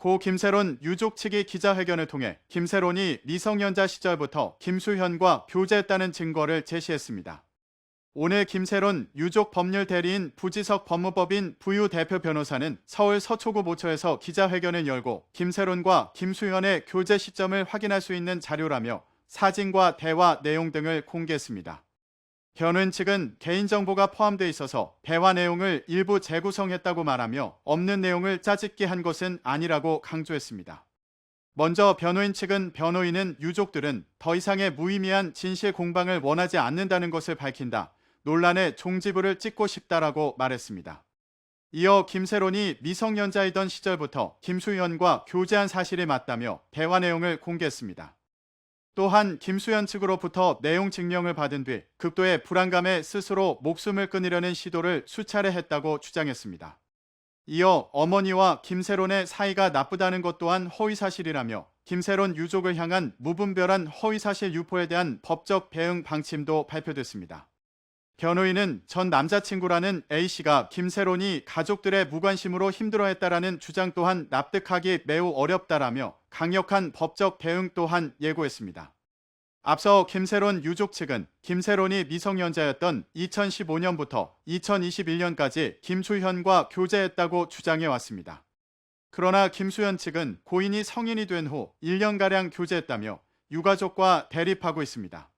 고 김세론 유족 측이 기자회견을 통해 김세론이 미성년자 시절부터 김수현과 교제했다는 증거를 제시했습니다. 오늘 김세론 유족 법률 대리인 부지석 법무법인 부유 대표 변호사는 서울 서초구 모처에서 기자회견을 열고 김세론과 김수현의 교제 시점을 확인할 수 있는 자료라며 사진과 대화 내용 등을 공개했습니다. 변호인 측은 개인정보가 포함되어 있어서 대화 내용을 일부 재구성했다고 말하며 없는 내용을 짜집기 한 것은 아니라고 강조했습니다. 먼저 변호인 측은 변호인은 유족들은 더 이상의 무의미한 진실 공방을 원하지 않는다는 것을 밝힌다. 논란의 종지부를 찍고 싶다라고 말했습니다. 이어 김세론이 미성년자이던 시절부터 김수현과 교제한 사실이 맞다며 대화 내용을 공개했습니다. 또한 김수현 측으로부터 내용 증명을 받은 뒤 극도의 불안감에 스스로 목숨을 끊으려는 시도를 수차례 했다고 주장했습니다. 이어 어머니와 김세론의 사이가 나쁘다는 것 또한 허위사실이라며 김세론 유족을 향한 무분별한 허위사실 유포에 대한 법적 대응 방침도 발표됐습니다. 변호인은 전 남자친구라는 A씨가 김세론이 가족들의 무관심으로 힘들어했다라는 주장 또한 납득하기 매우 어렵다라며 강력한 법적 대응 또한 예고했습니다. 앞서 김세론 유족 측은 김세론이 미성년자였던 2015년부터 2021년까지 김수현과 교제했다고 주장해 왔습니다. 그러나 김수현 측은 고인이 성인이 된 후 1년가량 교제했다며 유가족과 대립하고 있습니다.